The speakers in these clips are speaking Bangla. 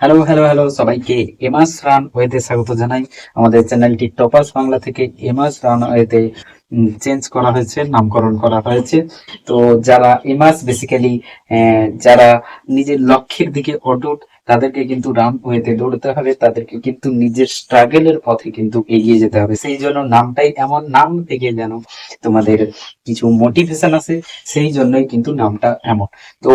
হ্যালো হ্যালো হ্যালো সবাইকে এমাস রান ওয়েতে স্বাগত জানাই। আমাদের চ্যানেলটি টপাস বাংলা থেকে এমাস রান ওয়েতে চেঞ্জ করা হয়েছে, নামকরণ করা হয়েছে। তো যারা এমাস বেসিক্যালি যারা নিজের লক্ষ্যের দিকে অটুট তাদেরকে কিন্তু রান ওয়েতে দৌড়তে হবে, তাদেরকে কিন্তু নিজের স্ট্রাগলের পথে কিন্তু এগিয়ে যেতে হবে। সেই জন্য নামটাই এমন নাম থেকে যেন তোমাদের কিছু মোটিভেশন আছে সেই জন্যই কিন্তু নামটা এমন। তো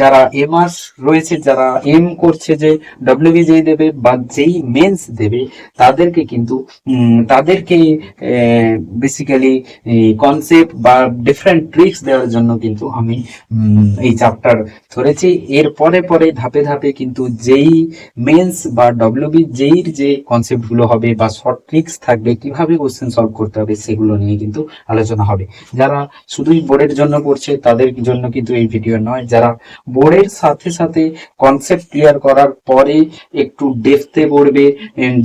যারা এমাস রয়েছে, যারা এম করছে যে ডব্লিউবি যেই দেবে বা যেই মেন্স দেবে, তাদেরকে কিন্তু তাদেরকে বেসিক্যালি কনসেপ্ট বা ডিফারেন্ট ট্রিক্স দেওয়ার জন্য কিন্তু আমি এই চ্যাপ্টার ধরেছি। এর পরে পরে ধাপে ধাপে কিন্তু যেই মেন্স বা ডব্লিউবি যেই যে কনসেপ্টগুলো হবে বা শর্ট ট্রিক্স থাকবে, কীভাবে কোশ্চেন সলভ করতে হবে সেগুলো নিয়ে কিন্তু আলোচনা হবে। যারা শুধুই বোর্ডের জন্য পড়ছে তাদের জন্য কিন্তু এই ভিডিও নয়। যারা বোর্ডের সাথে সাথে কনসেপ্ট ক্লিয়ার করার পরে একটু ডেপথে পড়বে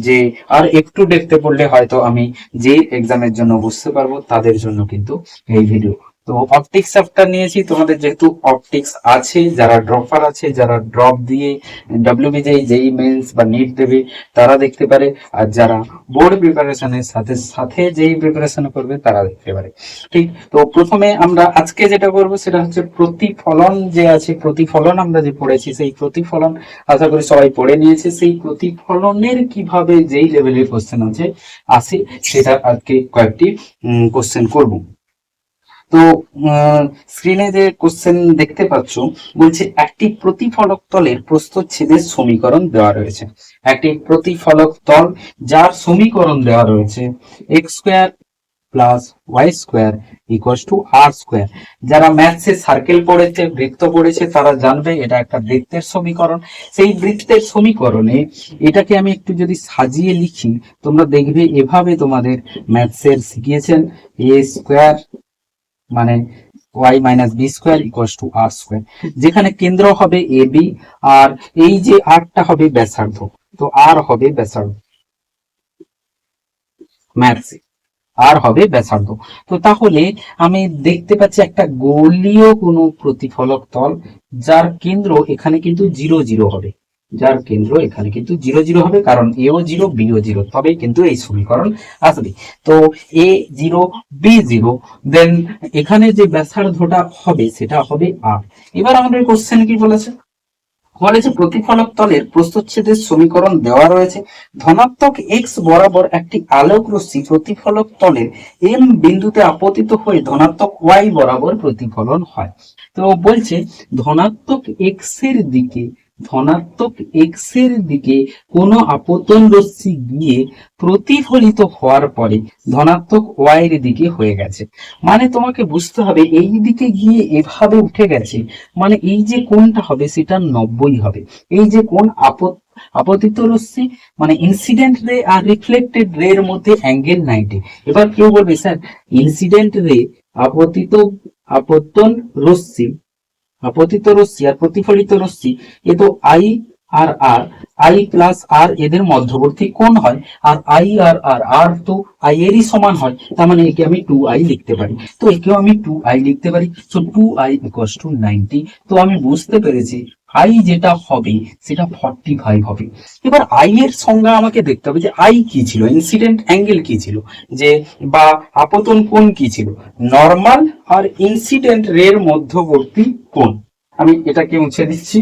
যে, আর একটু ডেপথে পড়লে হয়তো আমি যে এক্সামের জন্য বুঝতে পারব, তাদের জন্য কিন্তু এই ভিডিও তো অপটিক্স চ্যাপ্টার নিয়েছি। তোমাদের যেহেতু অপটিক্স আছে, যারা ড্রপার আছে, যারা ড্রপ দিয়ে ডব্লিউবিজেই যেই মেন্স বা নিট দেবে, তারা দেখতে পারে। আর যারা বোর্ড প্রিপারেশনের সাথে সাথে যেই প্রিপারেশন করবে, তারা দেখতে পারে। ঠিক? তো প্রথমে আমরা আজকে যেটা করব, সেটা হচ্ছে প্রতিফলন যে আছে, প্রতিফলন আমরা যে পড়েছি, সেই প্রতিফলন আশা করি সবাই পড়ে নিয়েছে। সেই প্রতিফলনের কীভাবে যেই লেভেলের কোশ্চেন আছে, আসে, সেটা আজকে কয়েকটি কোশ্চেন করব। তো স্ক্রিনে যে কোশ্চেন দেখতে পাচ্ছ, বলছে একটি প্রতিফলক তলের প্রস্থচ্ছেদের সমীকরণ দেওয়া রয়েছে। একটি প্রতিফলক তল যার সমীকরণ দেওয়া রয়েছে X square plus Y square equal to R square যারা ম্যাথসে সার্কেল পড়েছে, বৃত্ত পড়েছে, তারা জানবে এটা একটা বৃত্তের সমীকরণ। সেই বৃত্তের সমীকরণে এটাকে আমি একটু যদি সাজিয়ে লিখি, তোমরা দেখবে এভাবে তোমাদের ম্যাথসের শিখিয়েছেন। এ স্কোয়ার মানে Y minus B square equal to R square যেখানে কেন্দ্র হবে এ বি আর এই যে আরটা হবে ব্যাসার্ধ, তো আর হবে ব্যাসার্ধ। ম্যাথসে আর হবে ব্যাসার্ধ। তো তাহলে আমি দেখতে পাচ্ছি একটা গোলীয় কোনো প্রতিফলক তল, যার কেন্দ্র এখানে কিন্তু জিরো জিরো হবে। যার কেন্দ্র এখানে কিন্তু জিরো জিরো হবে, কারণ এও জিরো বিও জিরো তবে কিন্তু এই সমীকরণ আসবে। তো A zero B zero then এখানে যে ব্যাসার্ধটা হবে, সেটা হবে আর এবার আমাদের কোশ্চেন কি বলেছে? বলেছে, প্রতিফলক তলের প্রস্থচ্ছেদের সমীকরণ দেওয়া রয়েছে। ধনাত্মক এক্স বরাবর একটি আলোক রশ্মি প্রতিফলক তলের এম বিন্দুতে আপতিত হয়ে ধনাত্মক ওয়াই বরাবর প্রতিফলন হয়। তো বলছে, ধনাত্মক এক্সের দিকে ধনাত্মক এক্সের দিকে কোনো আপতন রশ্মি গিয়ে প্রতিফলিত হওয়ার পরে ধনাত্মক ওয়াই এর দিকে হয়ে গেছে। মানে তোমাকে বুঝতে হবে, এই দিকে গিয়ে এভাবে উঠে গেছে মানে এই যে কোণটা হবে সেটা নব্বই হবে। এই যে কোণ আপত, আপতিত রশ্মি মানে ইনসিডেন্ট রে আর রিফ্লেক্টেড রে এর মধ্যে অ্যাঙ্গেল নাইনটি এবার কেউ বলবে, স্যার ইনসিডেন্ট রে আপতিত, আপতন রশ্মি আপতিত রশ্মি আর প্রতিফলিত রশ্মি এ তো I R R, I plus R এদের মধ্যবর্তী কোণ হয়? আর আই আর আর আর তো আই এরই সমান হয়। তার মানে একে আমি টু আই লিখতে পারি। তো একেও আমি টু আই লিখতে পারি। So two I equals to ninety তো আমি বুঝতে পেরেছি আই যেটা হবে, সেটা ফর্টি ফাইভ হবে। এবার আই এর সংজ্ঞা আমাকে দেখতে হবে যে আই কি ছিল? ইনসিডেন্ট অ্যাঙ্গেল কি ছিল? যে বা আপতন কোণ কি ছিল? নর্মাল আর ইনসিডেন্ট রের মধ্যবর্তী কোণ। আমি এটাকে মুছে দিচ্ছি।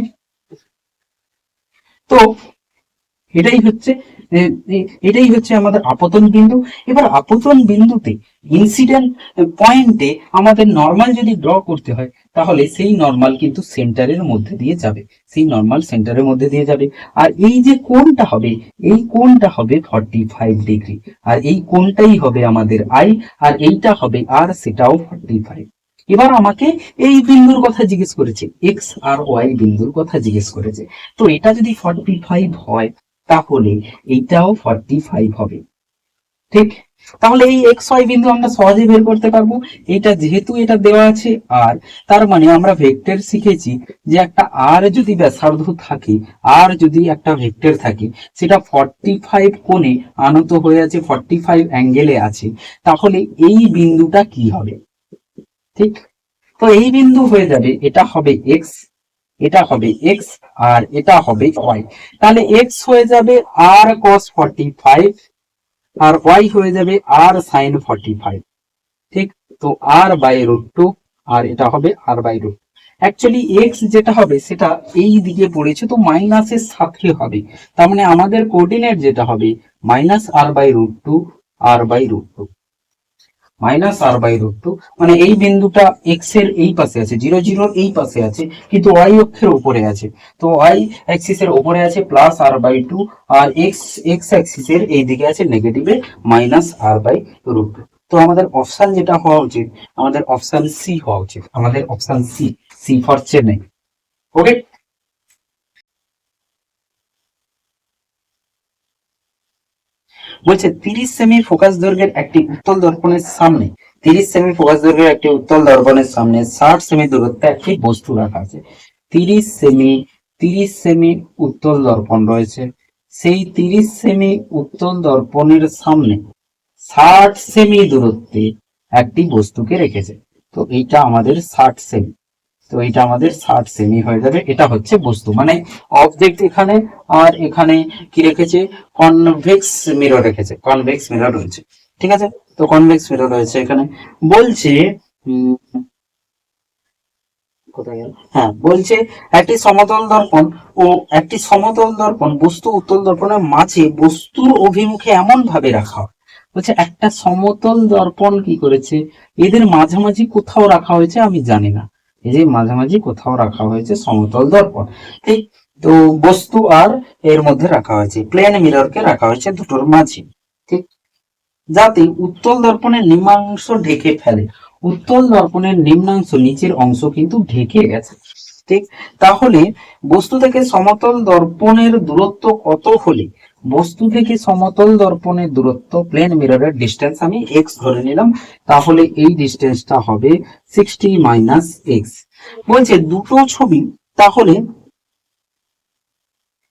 তো এটাই হচ্ছে এটাই হচ্ছে আমাদের আপতন বিন্দু। এবার আপতন বিন্দুতে ইনসিডেন্ট পয়েন্টে আমাদের নর্মাল যদি ড্র করতে হয়, তাহলে সেই নর্মাল কিন্তু সেন্টারের মধ্যে দিয়ে যাবে। সেই নর্মাল সেন্টারের মধ্যে দিয়ে যাবে। আর এই যে কোনটা হবে, এই কোনটা হবে ফর্টি ফাইভ ডিগ্রি আর এই কোনটাই হবে আমাদের আই আর এইটা হবে আর সেটাও ফর্টি ফাইভ এবার আমাকে এই বিন্দুর কথা জিজ্ঞেস করেছে এক্স আর ওয়াই বিন্দুর কথা জিজ্ঞেস করেছে। তো এটা যদি ফর্টি ফাইভ হয়, তাহলে এইটাও ফর্টি ফাইভ হবে। ঠিক? তাহলে এই এক্স ওয়াই বিন্দু আমরা সহজে বের করতে পারব। এটা যেহেতু এটা দেওয়া আছে, আর তার মানে আমরা ভেক্টর শিখেছি যে একটা আর যদি ব্যাসার্ধ থাকে আর যদি একটা ভেক্টর থাকে, সেটা ফর্টি ফাইভ কোণে আনত হয়ে আছে ফর্টি ফাইভ অ্যাঙ্গেলে আছে, তাহলে এই বিন্দুটা কি হবে? ঠিক? তো এই বিন্দু হয়ে যাবে, এটা হবে এক্স এটা হবে এক্স আর এটা হবে ওয়াই তাহলে এক্স হয়ে যাবে আর কস ফর্টি ফাইভ আর ওয়াই হয়ে যাবে আর সাইন ফর্টি ফাইভ ঠিক? তো আর বাই রুট টু আর এটা হবে r by root actually x যেটা হবে, সেটা এই দিকে পড়েছে, তো মাইনাসের সাথে হবে। তার মানে আমাদের কোঅর্ডিনেট যেটা হবে minus r by root two r by root two minus r by root two. মানে এই বিন্দুটা এক্সের এই পাশে আছে, জিরো জিরোর এই পাশে আছে, কিন্তু ওয়াই অক্ষের উপরে আছে। তো ওয়াই অ্যাক্সিস এর উপরে আছে প্লাস আর বাই টু আর এক্স এক্স অ্যাক্সিস এর এই দিকে আছে নেগেটিভে minus r by root two তো আমাদের অপশন যেটা হওয়া উচিত, আমাদের অপশন সি হওয়া উচিত। আমাদের option C C for Chennai. Okay বলছে, তিরিশ সেমি ফোকাস দৈর্ঘ্যের একটি উত্তল দর্পণের সামনে, তিরিশ সেমি ফোকাস দৈর্ঘ্যের একটি উত্তল দর্পণের সামনে ষাট সেমি দূরত্বে একটি বস্তু রাখা আছে। তিরিশ সেমি তিরিশ সেমি উত্তল দর্পণ রয়েছে। সেই তিরিশ সেমি উত্তল দর্পণের সামনে ষাট সেমি দূরত্বে একটি বস্তুকে রেখেছে। তো এইটা আমাদের ষাট সেমি। তো এটা আমাদের ষাট সেমি হয়ে যাবে। এটা হচ্ছে বস্তু। মানে অবজেক্ট এখানে আর এখানে কি রেখেছে? কনভেক্স মিরর রেখেছে। কনভেক্স মিরর রয়েছে। ঠিক আছে? তো কনভেক্স মিরর রয়েছে এখানে। বলছে হ্যাঁ বলছে একটি সমতল দর্পণ ও একটি সমতল দর্পণ, বস্তু উত্তল দর্পণের মাঝে বস্তুর অভিমুখে এমন ভাবে রাখা বলছে, একটা সমতল দর্পণ কি করেছে? এদের মাঝামাঝি কোথাও রাখা হয়েছে আমি জানি না। এই যে মাঝামাঝি কোথাও রাখা হয়েছে সমতল দর্পণ। ঠিক তো বস্তু আর এর মধ্যে রাখা হয়েছে, প্লেন মিররকে রাখা হয়েছে দুটোর মাঝে, ঠিক? যাতে উত্তল দর্পণের নিম্নাংশ ঢেকে ফেলে। উত্তল দর্পণের নিম্নাংশ নিচের অংশ কিন্তু ঢেকে গেছে, ঠিক? তাহলে বস্তু থেকে সমতল দর্পণের দূরত্ব কত হলে বস্তু থেকে সমতল দর্পণের দূরত্ব প্লেন মিররের ডিস্টেন্স আমি এক্স ধরে নিলাম, তাহলে এই ডিস্টেন্সটা হবে সিক্সটি মাইনাস এক্স বলছে দুটো ছবি, তাহলে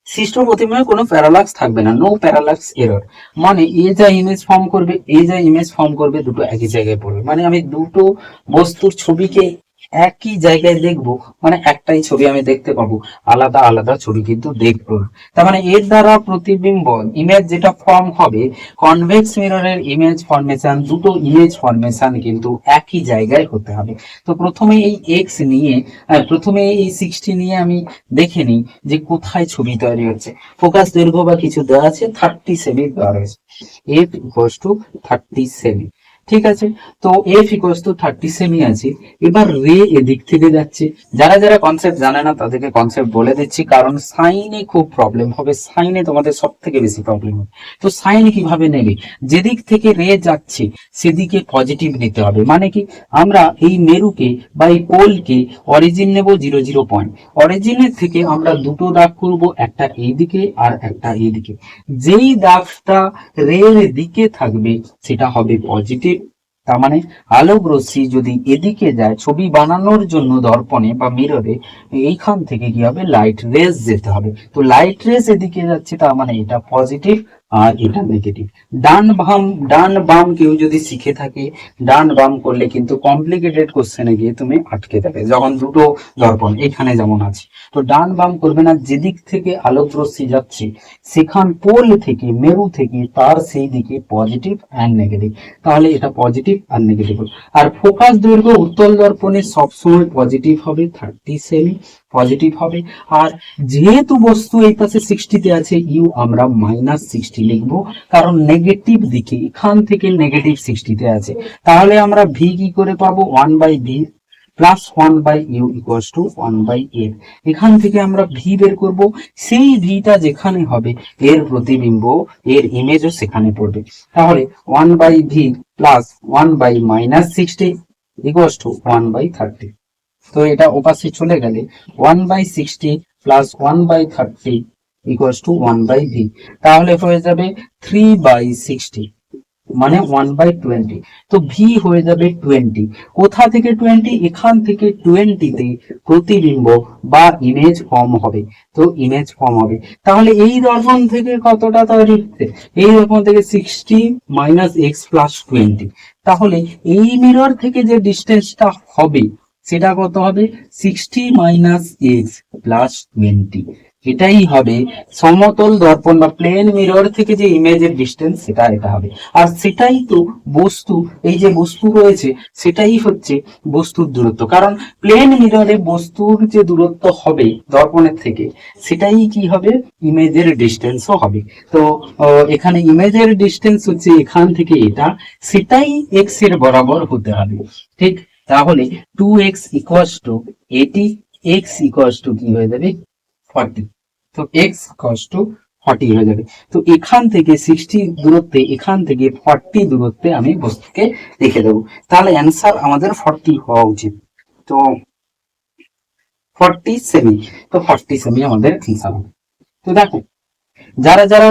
সৃষ্ট প্রতিমায় কোনো প্যারালাক্স থাকবে না নো প্যারালাক্স এরর মানে এ যা ইমেজ ফর্ম করবে এ যা ইমেজ ফর্ম করবে, দুটো একই জায়গায় পড়বে। মানে আমি দুটো বস্তুর ছবিকে একই জায়গায় দেখব মানে একটাই ছবি আমি দেখতে পাবো, আলাদা আলাদা ছবি কিন্তু দেখব। তার মানে এর দ্বারা প্রতিবিম্ব ইমেজ যেটা ফর্ম হবে কনভেক্স মিররের ইমেজ ফরমেশন দুটো ইমেজ ফরমেশন কিন্তু একই জায়গায় হতে হবে। তো প্রথমে এই এক্স নিয়ে প্রথমে এই সিক্সটি নিয়ে আমি দেখে নিই যে কোথায় ছবি তৈরি হচ্ছে। ফোকাস দৈর্ঘ্য বা কিছু দেওয়া আছে থার্টি সেমি দেওয়া রয়েছে এফ ইকোয়াস টু থার্টি সেমি ঠিক আছে? তো এফ ইকোয়াস টু থার্টি সেমি আছে। এবার রে এদিক থেকে যাচ্ছে। যারা যারা কনসেপ্ট জানে না, তাদেরকে কনসেপ্ট বলে দিচ্ছি, কারণ সাইনে খুব প্রবলেম হবে। সাইনে তোমাদের সব থেকে বেশি প্রবলেম হবে। তো সাইন কীভাবে নেবে? যেদিক থেকে রে যাচ্ছে, সেদিকে পজিটিভ নিতে হবে। মানে কি? আমরা এই মেরুকে বা এই পোলকে অরিজিন নেব জিরো জিরো পয়েন্ট অরিজিনের থেকে আমরা দুটো দাগ করব, একটা এই দিকে আর একটা এই দিকে যেই দাগটা রের দিকে থাকবে, সেটা হবে পজিটিভ তার মানে আলোক রশ্মি যদি এদিকে যায়, ছবি বানানোর জন্য দর্পণে বা মিররে, এইখান থেকে কি হবে? লাইট রেস যেতে হবে। তো লাইট রেস এদিকে যাচ্ছে, তার মানে এটা পজিটিভ আর এটা নেগেটিভ ডান বাম ডান বাম কেউ যদি শিখে থাকে, ডান বাম করলে কিন্তু কমপ্লিকেটেড কোশ্চেনে গিয়ে তুমি আটকে যাবে। যখন দুটো দর্পণ, এখানে যেমন আছে। তো ডান বাম করবে না, যেদিক থেকে আলোক রশ্মি যাচ্ছে, সেখান পোল থেকে, মেরু থেকে, তার সেই দিকে পজিটিভ অ্যান্ড নেগেটিভ তাহলে এটা পজিটিভ আর নেগেটিভ আর ফোকাস দৈর্ঘ্য উত্তল দর্পণে সবসময় পজিটিভ হবে থার্টি সেমি পজিটিভ হবে। আর যেহেতু বস্তু এই পাশে সিক্সটিতে আছে ইউ আমরা মাইনাস সিক্সটি লিখব। কারণ নেগেটিভ দিকে, এখান থেকে নেগেটিভ সিক্সটিতে আছে। তাহলে আমরা ভি কি করে পাবো? One by v plus one by u equals to one by a এখান থেকে আমরা ভি বের করব। সেই ভিটা যেখানে হবে, এর প্রতিবিম্ব, এর ইমেজও সেখানে পড়বে। তাহলে one by v plus one by minus sixty equals to one by thirty তো এটা ওপাশে চলে গেলে one by sixty plus one by thirty equals to one by v তাহলে হয়ে যাবে থ্রি বাই সিক্সটি মানে ওয়ান বাই টোয়েন্টি তো ভি হয়ে যাবে টোয়েন্টি কোথা থেকে টোয়েন্টি এখান থেকে টোয়েন্টিতে প্রতিবিম্ব বা ইমেজ ফর্ম হবে। তো ইমেজ ফর্ম হবে। তাহলে এই দর্পণ থেকে কতটা তৈরি? এই দর্পণ থেকে sixty minus x plus twenty তাহলে এই মিরর থেকে যে ডিস্টেন্সটা হবে সেটা কত হবে? Sixty minus x plus twenty এটাই হবে সমতল দর্পণ বা প্লেন মিরর থেকে যে ইমেজের ডিস্টেন্স সেটা এটা হবে। আর সেটাই তো বস্তু, এই যে বস্তু রয়েছে, সেটাই হচ্ছে বস্তুর দূরত্ব। কারণ প্লেন মিররে বস্তুর যে দূরত্ব হবে দর্পণের থেকে, সেটাই কি হবে? ইমেজের ডিস্টেন্সও হবে। তো এখানে ইমেজের ডিস্টেন্স হচ্ছে এখান থেকে এটা, সেটাই এক্সের বরাবর হতে হবে। ঠিক তাহলে two x equals to eighty x equals to কি হয়ে যাবে? ফর্টি তো এক্স ইকুয়াস টু ফর্টি হয়ে যাবে। তো এখান থেকে সিক্সটি দূরত্বে, এখান থেকে ফর্টি দূরত্বে আমি বস্তুকে রেখে দেবো। তাহলে অ্যান্সার আমাদের ফর্টি হওয়া উচিত। তো ফর্টি সেমি তো ফর্টি সেমি আমাদের অ্যান্সার হবে। তো দেখো, যারা যারা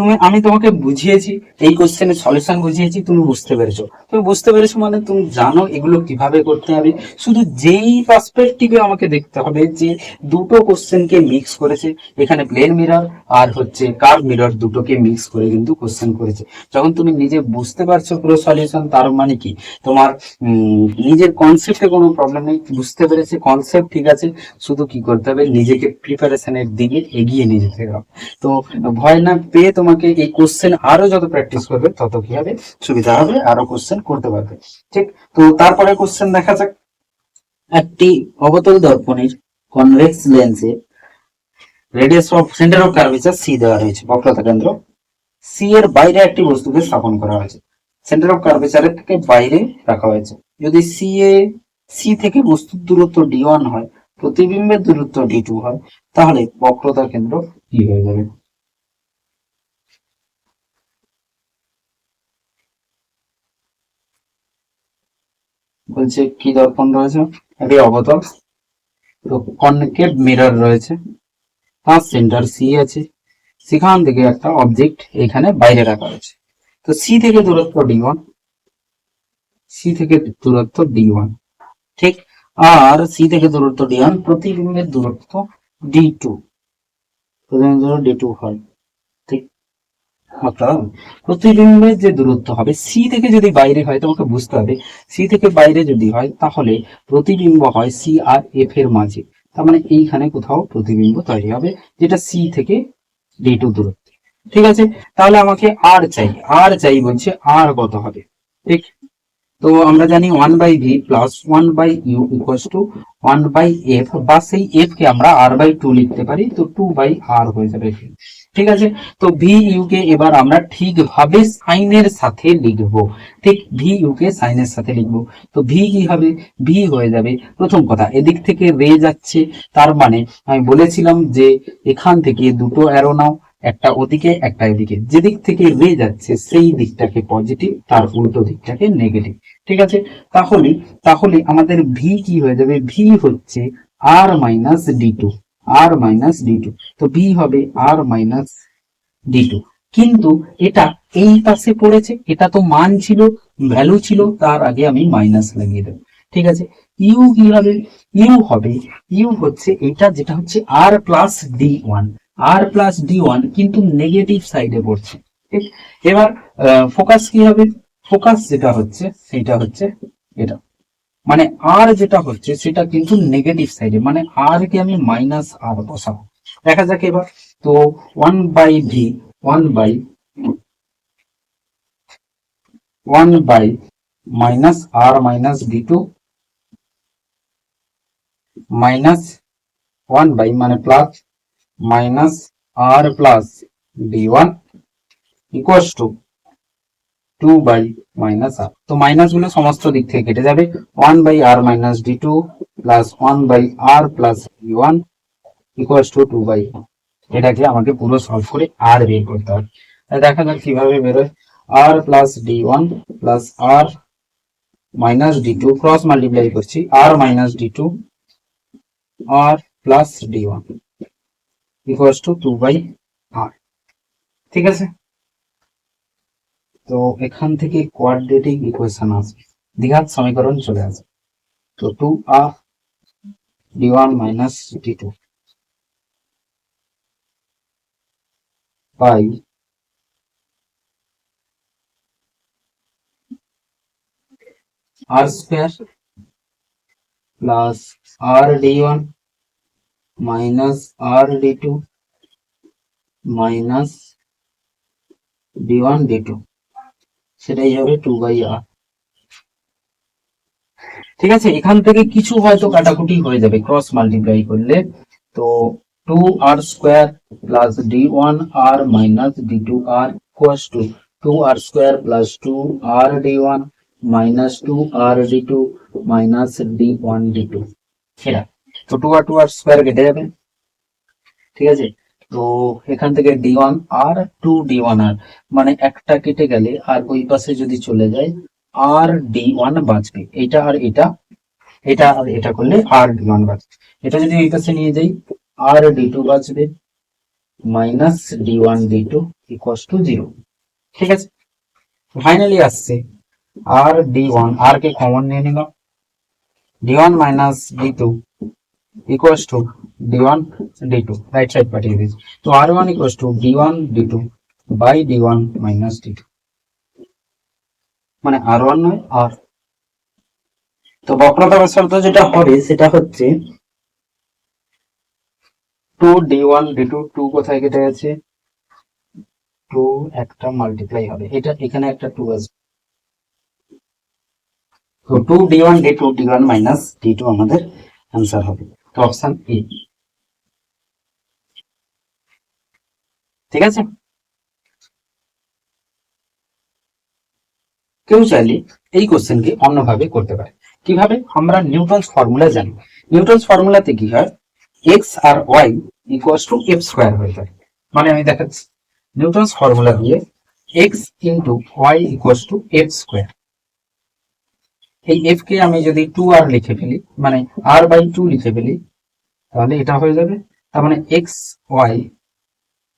তুমি, আমি তোমাকে বুঝিয়েছি, এই কোশ্চেনের সলিউশন বুঝিয়েছি, তুমি বুঝতে পেরেছ। তুমি বুঝতে পেরেছ মানে তুমি জানো এগুলো কীভাবে করতে হবে। শুধু যেই পার্সপেক্টিভে আমাকে দেখতে হবে, যে দুটো কোশ্চেনকে মিক্স করেছে, এখানে প্লেন মিরর আর হচ্ছে কার্ভ মিরর দুটোকে মিক্স করে কিন্তু কোশ্চেন করেছে। যখন তুমি নিজে বুঝতে পারছ পুরো সলিউশন তার মানে কি? তোমার নিজের কনসেপ্টে কোনো প্রবলেম নেই, বুঝতে পেরেছে কনসেপ্ট ঠিক আছে, শুধু কি করতে হবে? নিজেকে প্রিপারেশনের দিকে এগিয়ে নিয়ে যেতে হবে। তো ভয় না পেয়ে তোমাকে এই কোশ্চেন আরও যত প্র্যাকটিস করবে, তত কি হবে? সুবিধা হবে, আরও কোশ্চেন করতে পারবে। ঠিক? তো তারপরে কোশ্চেন দেখা যাক। একটি অবতল দর্পণের convex লেন্সে radius of centre of curvature C দেওয়া রয়েছে বক্রতা কেন্দ্র। সি এর বাইরে একটি বস্তুকে স্থাপন করা হয়েছে। সেন্টার অফ কার্ভেচারের থেকে বাইরে রাখা হয়েছে। যদি সি এ সি থেকে বস্তুর দূরত্ব ডি ওয়ান হয়, প্রতিবিম্বের দূরত্ব ডি টু হয়, তাহলে বক্রতার কেন্দ্র কি হয়ে যাবে। বলছে, কি দর্পণ রয়েছে? একটি অবতল। কনকেভ মিরর রয়েছে। তার সেন্টার সি আছে। সেখান থেকে একটা অবজেক্ট এখানে বাইরে রাখা হয়েছে। তো সি থেকে দূরত্ব ডি ওয়ান সি থেকে দূরত্ব ডি ওয়ান ঠিক? আর সি থেকে দূরত্ব ডি ওয়ান প্রতিবিম্বের দূরত্ব ডি টু প্রতিবিম্বের দূরত্ব ডি টু হয়। অর্থাৎ প্রতিবিম্বের যে দূরত্ব হবে, সি থেকে যদি বাইরে হয়, তোমাকে বুঝতে হবে, সি থেকে বাইরে যদি হয়, তাহলে প্রতিবিম্ব হয় সি আর এফ এর মাঝে। তার মানে এইখানে কোথাও প্রতিবিম্ব তৈরি হবে, যেটা সি থেকে ডি টু দূরত্ব। ঠিক আছে? তাহলে আমাকে আর চাই আর চাই বলছে আর কত হবে। ঠিক? তো আমরা জানি one by v plus one by u equal to one by f বা সেই এফ কে আমরা আর বাই টু লিখতে পারি, তো টু বাই আর হয়ে যাবে ঠিক আছে? তো ভি ইউ কে এবার আমরা ঠিকভাবে সাইনের সাথে লিখব। ঠিক ভি ইউ কে সাইনের সাথে লিখব। তো ভি কি হবে? ভি হয়ে যাবে প্রথম কথা, এদিক থেকে রে যাচ্ছে। তার মানে আমি বলেছিলাম যে এখান থেকে দুটো অ্যারো নাও, একটা ওদিকে, একটা এদিকে। যেদিক থেকে রে যাচ্ছে, সেই দিকটাকে পজিটিভ তার উল্টো দিকটাকে নেগেটিভ ঠিক আছে? তাহলে তাহলে আমাদের ভি কি হয়ে যাবে? ভি হচ্ছে r minus d two r minus d two তো ভি হবে আর মাইনাস ডি টু কিন্তু এটা এই পাশে পড়েছে, এটা তো মান ছিল ভ্যালু ছিল, তার আগে আমি মাইনাস লাগিয়ে দেবো। ঠিক আছে? ইউ কি হবে ইউ হবে ইউ হচ্ছে এটা যেটা হচ্ছে r plus d one r plus d one কিন্তু নেগেটিভ সাইডে পড়ছে। ঠিক? এবার ফোকাস কি হবে? ফোকাস যেটা হচ্ছে, সেটা হচ্ছে এটা। মানে আর যেটা হচ্ছে, সেটা কিন্তু নেগেটিভ সাইডে মানে আর কে আমি মাইনাস আর বসাবো। দেখা যাক এবার। তো one by v one by one by minus r minus d two minus one by মানে plus minus r plus d one equals to two by minus r তো মাইনাসগুলো সমস্ত দিক থেকে কেটে যাবে। One by r minus d two plus one by r plus d one equals to two by এটাকে আমাকে পুরো সলভ করে আর বের করতে হবে। দেখা যাক কীভাবে বেরোয়। R plus d one plus r minus d two cross multiply করছি। R minus d two r plus d one equals to two by r ঠিক আছে? তো এখান থেকে কোয়াড্রেটিক ইকুয়েশন আসবে। দ্বিঘাত সমীকরণ চলে আসবে। তো two r d one minus d two by r square plus r d one minus r d two minus d one d two সেটাই হবে টু বাই আর ঠিক আছে, এখান থেকে কিছু হয়তো কাটাকুটি হয়ে যাবে ক্রস মাল্টিপ্লাই করলে। তো two r square plus d one r minus d two r equals to two r square plus two r d one minus two r d two minus d one d two এরা তো two r two r square কেটে যাবে। ঠিক আছে? তো এখান থেকে d one r two d one r মানে একটা কেটে গেলে আর ওই পাশে যদি চলে যায় আর ডি ওয়ান বাঁচবে। এটা আর এটা এটা আর এটা করলে আর ডি ওয়ান বাঁচবে। এটা যদি ওই পাশে নিয়ে যাই আর ডি টু বাঁচবে minus d one d two equals to zero ঠিক আছে? ফাইনালি আসছে আর ডি ওয়ান আর কে কমন নিয়ে নিলাম। D one minus d two side পাঠিয়ে দিয়েছি তো r one equals to d one d two by d one minus d two মানে আর ওয়ান নয় আর তো বক্রতা ব্যাসার্ধ যেটা হবে, সেটা হচ্ছে two d one d two two কোথায় কেটে গেছে? টু একটা মাল্টিপ্লাই হবে। এটা এখানে একটা টু আসবে তো two d one d two d one minus d two আমাদের অ্যান্সার হবে। Option A. ঠিক আছে? কেউ চাইলে এই কোশ্চেনকে অন্যভাবে করতে পারে। কীভাবে? আমরা নিউটনস ফর্মুলা জানি। নিউটনস ফর্মুলাতে কি হয়? X R y equals to f square হয়ে যায়। মানে আমি দেখাচ্ছি। নিউটনস ফর্মুলা দিয়ে x into y equals to f square এই এফ কে আমি যদি টু আর লিখে ফেলি মানে আর বাই টু লিখে ফেলি, তাহলে এটা হয়ে যাবে। তার মানে x y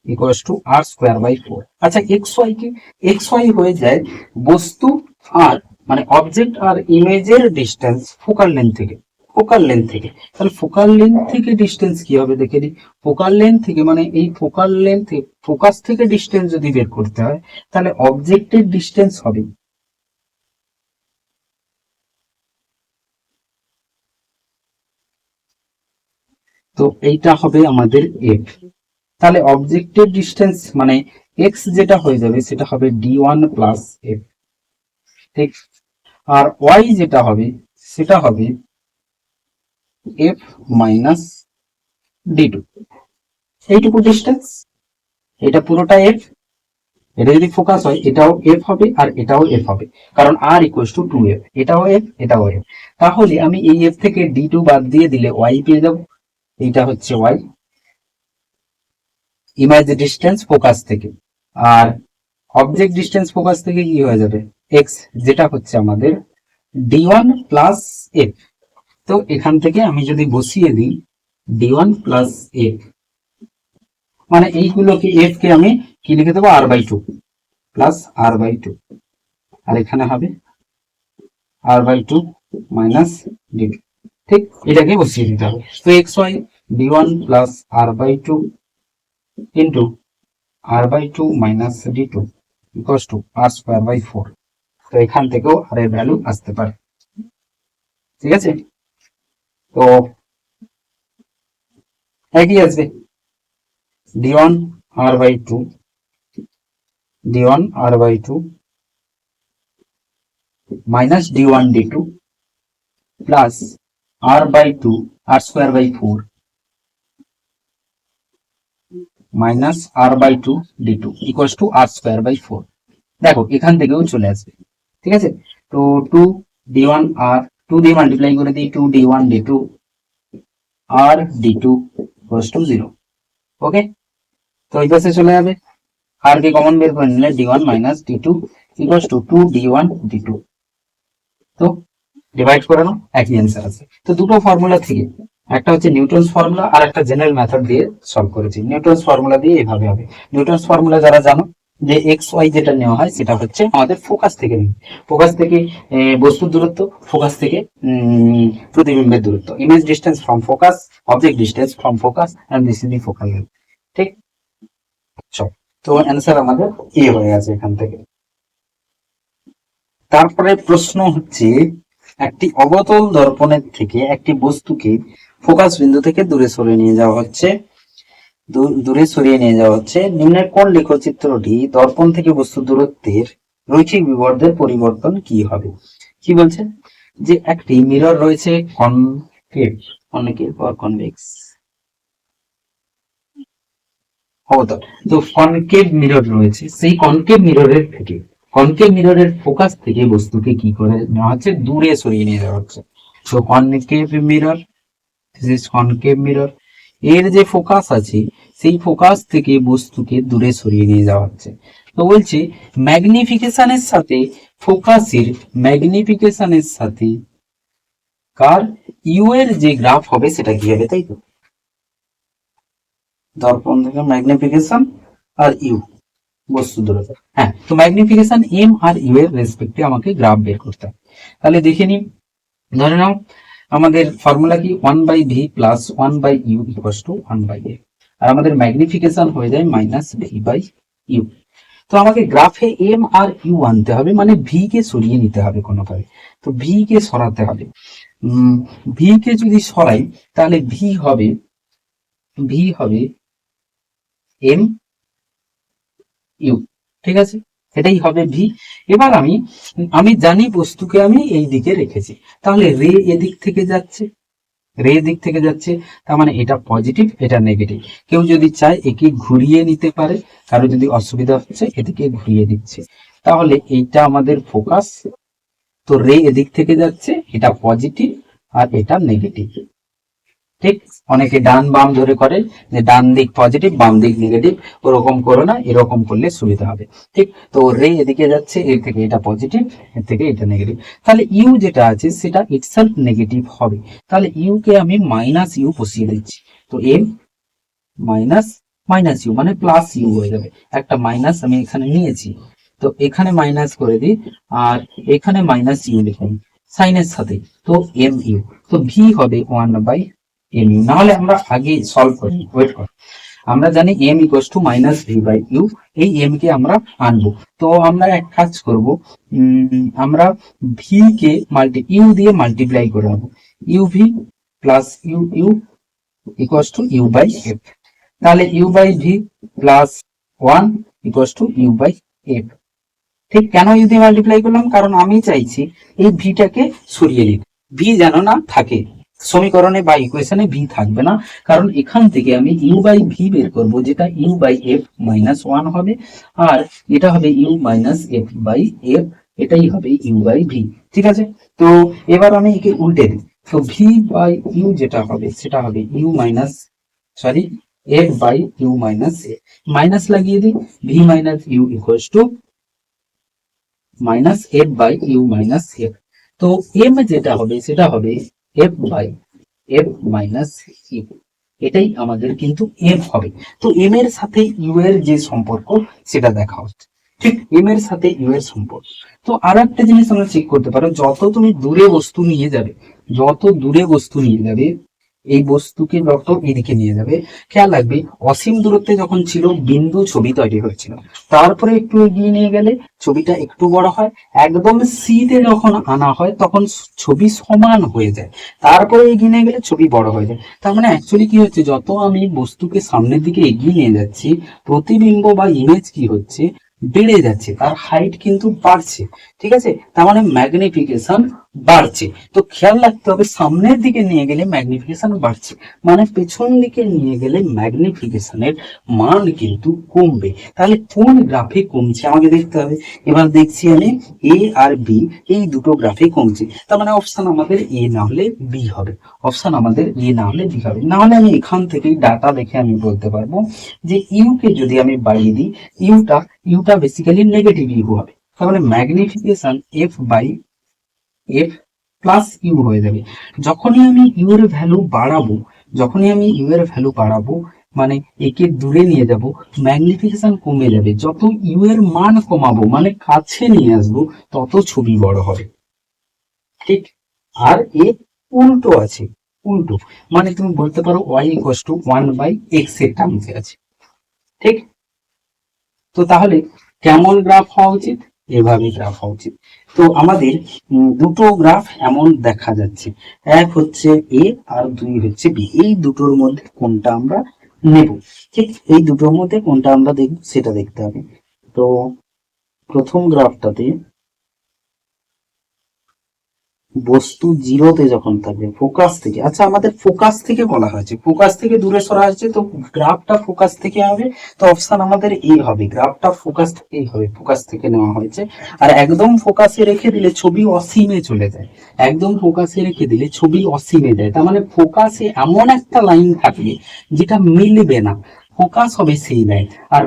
equals to r square by four আচ্ছা এক্স ওয়াই কি? এক্স ওয়াই হয়ে যায় বস্তু আর মানে অবজেক্ট আর ইমেজের ডিস্টেন্স ফোকাল লেন্থ থেকে ফোকাল লেন্থ থেকে। তাহলে ফোকাল লেন্থ থেকে ডিস্টেন্স কি হবে দেখে নিই ফোকাল লেন্থ থেকে মানে এই ফোকাল লেন্থ ফোকাস থেকে ডিস্টেন্স যদি বের করতে হয়, তাহলে অবজেক্টের ডিস্টেন্স হবে তো এইটা হবে আমাদের এফ তাহলে অবজেক্টের ডিস্টেন্স মানে এক্স যেটা হয়ে যাবে সেটা হবে ডি ওয়ান প্লাস এফ ঠিক? আর ওয়াই যেটা হবে সেটা হবে এফ মাইনাস ডি টু এইটুকু ডিস্টেন্স এটা পুরোটা এফ এটা যদি ফোকাস হয়, এটাও এফ হবে আর এটাও এফ হবে। কারণ r equal to two f এটাও এফ এটাও এফ তাহলে আমি এই এফ থেকে ডি টু বাদ দিয়ে দিলে ওয়াই পেয়ে যাব। এইটা হচ্ছে ওয়াই ইমেজ ডিস্টেন্স ফোকাস থেকে। আর অবজেক্ট ডিস্টেন্স ফোকাস থেকে কি হয়ে যাবে? এক্স যেটা হচ্ছে আমাদের ডি ওয়ান প্লাস এফ তো এখান থেকে আমি যদি বসিয়ে দিই ডি ওয়ান প্লাস এফ মানে এইগুলোকে এফ কে আমি কি লিখে দেবো? R by two plus r by two আর এখানে হবে r by two minus d ঠিক, এটাকে বসিয়ে দিতে হবে। তো x y d one plus r by two into r by two minus d two equals to r square by four তো এখান থেকেও আর এর ভ্যালু আসতে পারে। ঠিক আছে? তো, একই আসবে d one r by two d one r by two minus d one d two plus r by two r square by four minus r by two d two equals to r square by four দেখো, এখান থেকেও চলে আসবে। ঠিক আছে? তো two d one r two দিয়ে মাল্টিপ্লাই করে দিই two d one d two r d two equals to zero okay তো এই পাশে চলে যাবে। আর কে কমন বের করে নিলে d one minus d two equals to two two d one d two divide করে নাও। একই অ্যান্সার আছে। তো দুটো ফর্মুলা থেকে একটা হচ্ছে নিউটনস ফর্মুলা আর একটা জেনারেল মেথড দিয়ে সলভ করেছি। নিউটনস ফর্মুলা দিয়ে এভাবে হবে। নিউটনস ফর্মুলা যারা জানো, যে এক্স, ওয়াই যেটা নেওয়া হয়, সেটা হচ্ছে আমাদের ফোকাস থেকে নিই ফোকাস থেকে বস্তুর দূরত্ব, ফোকাস থেকে প্রতিবিম্বের দূরত্ব। Image distance from focus, object distance from focus and this is focal ঠিক? চল। তো অ্যান্সার আমাদের এ হয়ে গেছে এখান থেকে। তারপরে প্রশ্ন হচ্ছে, একটি অবতল দর্পণের থেকে একটি বস্তুকে ফোকাস বিন্দু থেকে দূরে সরিয়ে নিয়ে যাওয়া হচ্ছে। দূরে সরিয়ে নিয়ে যাওয়া হচ্ছে। নিম্নের কোন লেখচিত্রটি দর্পণ থেকে বস্তু দূরত্বের রৈখিক বিবর্ধের পরিবর্তন কি হবে? কি বলছে যে একটি মিরর রয়েছে কনকেভ কনকেভ বা কনভেক্স। অবতল। তো কনকেভ মিরর রয়েছে, সেই কনকেভ মিররের থেকে, কনকেভ মিররের ফোকাস থেকে বস্তুকে কি করে নেওয়া হচ্ছে? দূরে সরিয়ে নিয়ে যাওয়া হচ্ছে। তো concave mirror is concave mirror এর যে ফোকাস আছে, সেই ফোকাস থেকে বস্তুকে দূরে সরিয়ে নিয়ে যাওয়া হচ্ছে। তো বলছি ম্যাগনিফিকেশনের সাথে ফোকাসের ম্যাগনিফিকেশনের সাথে কার ইউ এর যে গ্রাফ হবে সেটা কি হবে, তাই তো? দর্পণ থেকে ম্যাগনিফিকেশন আর ইউ বস্তু দূরত্ব। হ্যাঁ তো ম্যাগনিফিকেশন এম আর ইউ এর রেসপেক্টে আমাকে গ্রাফ বের করতে হবে। তাহলে দেখে নিই ধরে নাও আমাদের ফর্মুলা কি? One by v plus one by u equals to one by a আর আমাদের ম্যাগনিফিকেশন হয়ে যায় মাইনাস ভি বাই ইউ তো আমাকে গ্রাফে এম আর ইউ আনতে হবে মানে ভি কে সরিয়ে নিতে হবে কোনোভাবে। তো ভি কে সরাতে হবে। ভি কে যদি সরাই, তাহলে ভি হবে ভি হবে এম ইউ ঠিক আছে? এটাই হবে ভি এবার আমি আমি জানি বস্তুকে আমি এই দিকে রেখেছি। তাহলে রে এদিক থেকে যাচ্ছে, রে দিক থেকে যাচ্ছে, তার মানে এটা পজিটিভ এটা নেগেটিভ কেউ যদি চায় একে ঘুরিয়ে নিতে পারে, কারও যদি অসুবিধা হচ্ছে, এদিকে ঘুরিয়ে দিচ্ছে। তাহলে এইটা আমাদের ফোকাস তো রে এদিক থেকে যাচ্ছে, এটা পজিটিভ আর এটা নেগেটিভ ঠিক, অনেকে ডান বাম ধরে করে যে ডান দিক পজিটিভ বাম দিক নেগেটিভ ওরকম করো না, এরকম করলে সুবিধা হবে। ঠিক, তো রে এদিকে যাচ্ছে, এর থেকে এটা পজিটিভ এর থেকে এটা নেগেটিভ তাহলে ইউ যেটা আছে, সেটা ইটসেলফ নেগেটিভ হবে। তাহলে ইউ কে আমি মাইনাস ইউ বসিয়ে দিচ্ছি। তো এম মাইনাস মাইনাস ইউ মানে প্লাস ইউ হয়ে যাবে। একটা মাইনাস আমি এখানে নিয়েছি। তো এখানে মাইনাস করে দিই, আর এখানে মাইনাস ইউ লিখুন সাইনের সাথে। তো এম ইউ। তো ভি হবে ওয়ান বাই এম ইউ নাহলে আমরা আগে সলভ করি ওয়েট কর। আমরা জানি m equals to minus v by u এই এম কে আমরা আনব। তো আমরা এক কাজ করব আমরা ভি কে মাল্টি ইউ দিয়ে মাল্টিপ্লাই করে নেব u v plus u u equals to u by f তাহলে u by v plus one equals to u by f ঠিক কেন ইউ দিয়ে মাল্টিপ্লাই করলাম? কারণ আমি চাইছি এই ভিটাকে সরিয়ে দিতে ভি যেন না থাকে। সমীকরণে বা ইকুয়েশনে ভি থাকবে না। কারণ এখান থেকে আমি ইউ বাই ভি বের করব, যেটা u by f minus one হবে, আর এটা হবে u minus f by f এটাই হবে ইউ বাই ভি ঠিক আছে? তো এবার আমি একে উল্টে দিই। তো ভি বাই ইউ যেটা হবে, সেটা হবে u minus sorry f by u minus a minus লাগিয়ে দিই v minus u equals to minus f by u minus f তো এম যেটা হবে, সেটা হবে f by f minus u এটাই আমাদের কিন্তু এম হবে। তো এম এর সাথে ইউ এর যে সম্পর্ক, সেটা দেখা হচ্ছে। ঠিক এম এর সাথে ইউ এর সম্পর্ক। তো আর একটা জিনিস আমরা চেক করতে পারো, যত তুমি দূরে বস্তু নিয়ে যাবে, যত দূরে বস্তু নিয়ে যাবে এই বস্তুকে যত এদিকে নিয়ে যাবে। খেয়াল রাখবে, অসীম দূরত্বে যখন ছিল, বিন্দু ছবি তৈরি হয়েছিল। তারপরে একটু এগিয়ে নিয়ে গেলে ছবিটা একটু বড় হয়। একদম সিতে যখন আনা হয়, তখন ছবি সমান হয়ে যায়। তারপরে এগিয়ে নিয়ে গেলে ছবি বড় হয়ে যায়। তার মানে অ্যাকচুয়ালি কি হচ্ছে, যত আমি বস্তুকে সামনের দিকে এগিয়ে নিয়ে যাচ্ছি, প্রতিবিম্ব বা ইমেজ কি হচ্ছে, বেড়ে যাচ্ছে। তার হাইট কিন্তু বাড়ছে। ঠিক আছে? তার মানে ম্যাগনিফিকেশন বাড়ছে। তো খেয়াল রাখতে হবে, সামনের দিকে নিয়ে গেলে ম্যাগনিফিকেশন বাড়ছে। মানে পেছন দিকে নিয়ে গেলে ম্যাগনিফিকেশনের মান কিন্তু কমবে। তাহলে কোন গ্রাফে কমছে? আমাকে দেখতে হবে। এবার দেখছি আমি এ আর বি এই দুটো গ্রাফে কমছে। তার মানে অপশন আমাদের এ না হলে বি হবে। অপশন আমাদের এ না হলে বি হবে। না হলে আমি এখান থেকে ডাটা দেখে আমি বলতে পারব যে ইউ কে যদি আমি বাড়িয়ে দিই ইউটা ইউটা বেসিক্যালি নেগেটিভ ইউ হবে। তার মানে magnification f by f plus u হয়ে যাবে। যখনই আমি ইউ এর ভ্যালু বাড়াবো, যখনই আমি ইউ এর ভ্যালু বাড়াবো মানে একে দূরে নিয়ে যাব ম্যাগনিফিকেশন কমে যাবে। যত ইউ এর মান কমাবো মানে কাছে নিয়ে আসব, তত ছবি বড় হবে। ঠিক? আর এ উল্টো আছে, উল্টো। মানে তুমি বলতে পারো y equals to one by এক্সের টার্মসে আছে। ঠিক? তো তাহলে কেমন গ্রাফ হওয়া উচিত? এভাবে গ্রাফ হওয়া উচিত। তো আমাদের দুটো গ্রাফ এমন দেখা যাচ্ছে। এক হচ্ছে এ আর দুই হচ্ছে বি এই দুটোর মধ্যে কোনটা আমরা নেব? ঠিক এই দুটোর মধ্যে কোনটা আমরা দেখব, সেটা দেখতে হবে। তো প্রথম গ্রাফটাতে বস্তু জিরোতে যখন থাকবে, ফোকাস থেকে আচ্ছা আমাদের ফোকাস থেকে বলা হয়েছে, ফোকাস থেকে দূরে সরা হয়েছে, তো গ্রাফটা ফোকাস থেকে হবে, তো অপশন আমাদের এই হবে, গ্রাফটা ফোকাস থেকেই হবে, ফোকাস থেকে নেওয়া হয়েছে, আর একদম ফোকাসে রেখে দিলে ছবি অসীমে চলে যায়, একদম ফোকাসে রেখে দিলে ছবি অসীমে যায়, তার মানে ফোকাসে এমন একটা লাইন থাকবে যেটা মিলবে না, ফোকাস হবে সেই লাইন, আর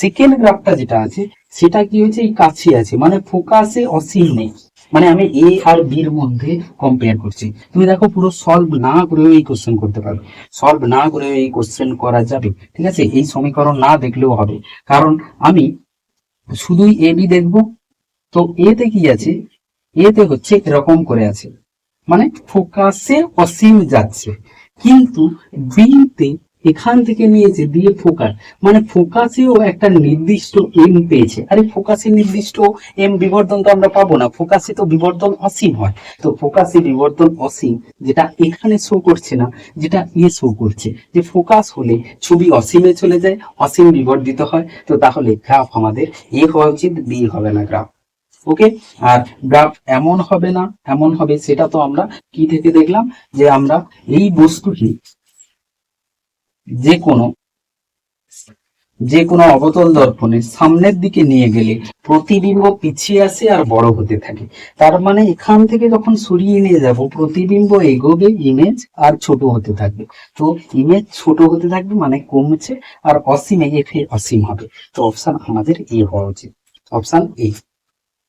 সেকেন্ড গ্রাফটা যেটা আছে, সেটা কি হয়েছে, এই কাছে আছে মানে ফোকাসে অসীম নেই। মানে আমি এ আর বির মধ্যে কম্পেয়ার করছি। তুমি দেখো পুরো সলভ না করেও এই কোশ্চেন করতে পারবে। সলভ না করেও এই কোশ্চেন করা যাবে, ঠিক আছে? এই সমীকরণ না দেখলেও হবে। কারণ আমি শুধুই এ বি দেখব। তো এতে কি আছে? এতে হচ্ছে এরকম করে আছে। মানে ফোকাসে অসীম যাচ্ছে। কিন্তু বিতে এখান থেকে নিয়েছে দিয়ে ফোকাস মানে ফোকাসেও একটা নির্দিষ্ট এম পেয়েছে। আরে ফোকাসে নির্দিষ্ট এম বিবর্ধন তো আমরা পাবো না, ফোকাসে তো বিবর্তন অসীম হয়। তো ফোকাসে বিবর্তন অসীম, যেটা এখানে শো করছে না, যেটা এ শো করছে। যে ফোকাস হলে ছবি অসীমে চলে যায়, অসীম বিবর্ধিত হয়। তো তাহলে গ্রাফ আমাদের এ হওয়া উচিত বি হবে না গ্রাফ ওকে আর গ্রাফ এমন হবে না, এমন হবে, সেটা তো আমরা কি থেকে দেখলাম? যে আমরা এই বস্তুটি যে কোনো যে কোনো অবতল দর্পণের সামনের দিকে নিয়ে গেলে প্রতিবিম্ব পিছিয়ে আসে আর বড় হতে থাকে। তার মানে এখান থেকে যখন সরিয়ে নিয়ে যাব, প্রতিবিম্ব এগোবে ইমেজ আর ছোট হতে থাকবে। তো ইমেজ ছোট হতে থাকবে মানে কমছে আর অসীম এফে অসীম হবে। তো অপশন আমাদের এ হওয়া উচিত। Option A